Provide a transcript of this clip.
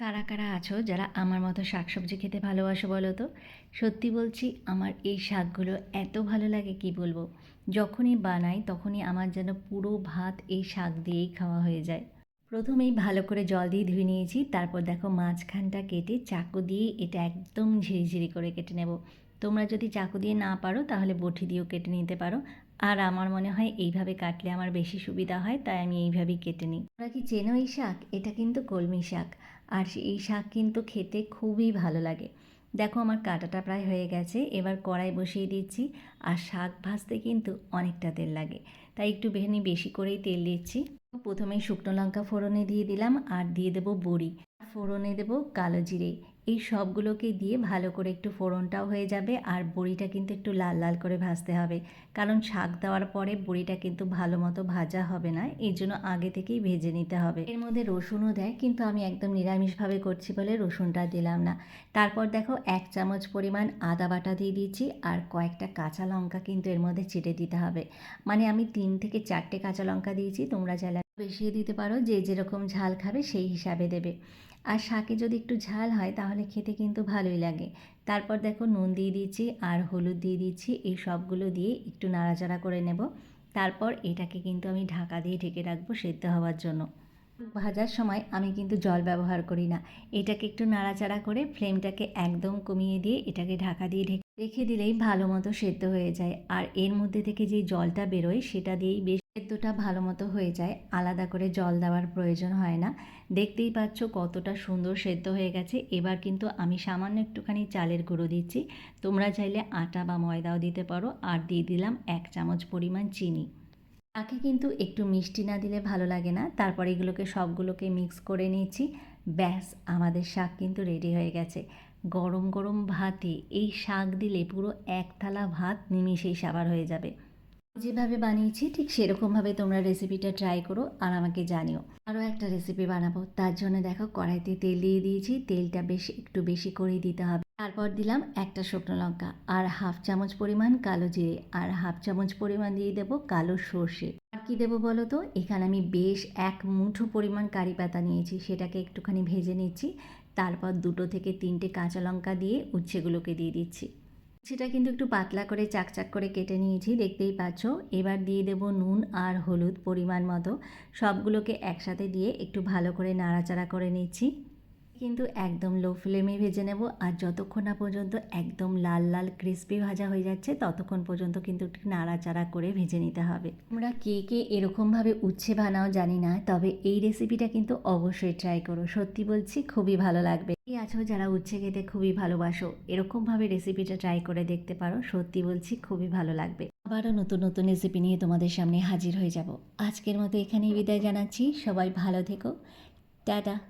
কারা কারা আছো যারা আমার মতো শাকসবজি খেতে ভালোবাসো বলো তো? সত্যি বলছি, আমার এই শাকগুলো এত ভালো লাগে, কি বলব? যখনই বানাই তখনই আমার যেন পুরো ভাত এই শাক দিয়েই খাওয়া হয়ে যায়। প্রথমেই ভালো করে জল দিয়ে ধুয়ে নিয়েছি, তারপর দেখো মাঝখানটা কেটে চাকু দিয়ে এটা একদম ঝিরিঝিরি করে কেটে নেব। তোমরা যদি চাকু দিয়ে না পারো তাহলে বটি দিয়েও কেটে নিতে পারো। আর আমার মনে হয় এইভাবে কাটলে আমার বেশি সুবিধা হয়, তাই আমি এইভাবেই কেটে নিই। তোমরা কি চেনো এই শাক? এটা কিন্তু কলমি শাক। আর এই শাক কিন্তু খেতে খুবই ভালো লাগে। দেখো আমার কাটাটা প্রায় হয়ে গেছে, এবার কড়াই বসিয়ে দিচ্ছি আর শাক ভাজতে কিন্তু অনেকটা তেল লাগে। তাই একটু বেহানি বেশি করেই তেল দিচ্ছি। প্রথমে শুকনো লঙ্কা ফোড়নে দিয়ে দিলাম আর দিয়ে দেবো বড়ি। ফোড়নে দেবো কালো জিরে। এই সবগুলোকে দিয়ে ভালো করে একটু ফোড়নটাও হয়ে যাবে আর বড়িটা কিন্তু একটু লাল লাল করে ভাজতে হবে। কারণ শাক দেওয়ার পরে বড়িটা কিন্তু ভালো মতো ভাজা হবে না এই জন্য আগে থেকেই ভেজে নিতে হবে। এর মধ্যে রসুনও দেয়, কিন্তু আমি একদম নিরামিষভাবে করছি বলে রসুনটা দিলাম না। তারপর দেখো এক চামচ পরিমাণ আদা বাটা দিয়ে দিয়েছি আর কয়েকটা কাঁচা লঙ্কা কিন্তু এর মধ্যে চিটে দিতে হবে। মানে আমি তিন থেকে চারটে কাঁচা লঙ্কা দিয়েছি, তোমরা চাইলে বেশিয়ে দিতে পারো, যে যেরকম ঝাল খাবে সেই হিসাবে দেবে। আর শাকে যদি একটু ঝাল হয় তাহলে খেতে কিন্তু ভালোই লাগে। তারপর দেখো নুন দিয়ে দিচ্ছি আর হলুদ দিয়ে দিচ্ছি এই সবগুলো দিয়ে একটু নাড়াচাড়া করে নেব। তারপর এটাকে কিন্তু আমি ঢাকা দিয়ে ঢেকে রাখব সেদ্ধ হওয়ার জন্য। ভাজার সময় আমি কিন্তু জল ব্যবহার করি না। এটাকে একটু নাড়াচাড়া করে ফ্লেমটাকে একদম কমিয়ে দিয়ে এটাকে ঢাকা দিয়ে ঢেকে রেখে দিলেই ভালো মতো সেদ্ধ হয়ে যায়। আর এর মধ্যে থেকে যে জলটা বেরোয়, সেটা দিয়েই বেশ সেদ্ধটা ভালো মতো হয়ে যায়। আলাদা করে জল দেওয়ার প্রয়োজন হয় না। দেখতেই পাচ্ছ কতটা সুন্দর সেদ্ধ হয়ে গেছে। এবার কিন্তু আমি সামান্য একটুখানি চালের গুঁড়ো দিচ্ছি। তোমরা চাইলে আটা বা ময়দাও দিতে পারো। আর দিয়ে দিলাম এক চামচ পরিমাণ চিনি। তাকে কিন্তু একটু মিষ্টি না দিলে ভালো লাগে না। তারপর এগুলোকে সবগুলোকে মিক্স করে নিয়েছি ব্যাস, আমাদের শাক কিন্তু রেডি হয়ে গেছে। গরম গরম ভাতে এই শাক দিলে পুরো এক থালা ভাত নিমিশেই সাবার হয়ে যাবে। যেভাবে বানিয়েছি ঠিক সেরকমভাবে তোমরা রেসিপিটা ট্রাই করো আর আমাকে জানিও। আরও একটা রেসিপি বানাবো, তার জন্য দেখো কড়াইতে তেল দিয়ে দিয়েছি, তেলটা বেশ একটু বেশি করে দিতে হবে। তারপর দিলাম একটা শুকনো লঙ্কা আর হাফ চামচ পরিমাণ কালো জিরে আর হাফ চামচ পরিমাণ দিয়ে দেবো কালো সর্ষে। আর কি দেবো বলো তো? এখানে আমি বেশ এক মুঠো পরিমাণ কারি পাতা নিয়েছি, সেটাকে একটুখানি ভেজে নিচ্ছি। তারপর দুটো থেকে তিনটে কাঁচা লঙ্কা দিয়ে উচ্ছেগুলোকে দিয়ে দিচ্ছি। সেটা কিন্তু একটু পাতলা করে চাকচাক করে কেটে নিয়েছি, দেখতেই পাচ্ছ। এবার দিয়ে দেব নুন আর হলুদ পরিমাণ মতো। সবগুলোকে একসাথে দিয়ে একটু ভালো করে নাড়াচাড়া করে নিচ্ছি। কিন্তু একদম লো ফ্লেমে ভেজে নেব। আর যতক্ষণ না পর্যন্ত একদম লাল লাল ক্রিস্পি ভাজা হয়ে যাচ্ছে, ততক্ষণ পর্যন্ত কিন্তু একটু নাড়াচাড়া করে ভেজে নিতে হবে। তোমরা কে কে এরকমভাবে উচ্ছে বানাও জানি না, তবে এই রেসিপিটা কিন্তু অবশ্যই ট্রাই করো। সত্যি বলছি, খুবই ভালো লাগবে। এই আছো যারা উচ্ছে খেতে খুবই ভালোবাসো এরকমভাবে রেসিপিটা ট্রাই করে দেখতে পারো। সত্যি বলছি, খুবই ভালো লাগবে। আবারও নতুন নতুন রেসিপি নিয়ে তোমাদের সামনে হাজির হয়ে যাব। আজকের মতো এখানেই বিদায় জানাচ্ছি, সবাই ভালো থেকো। Tata.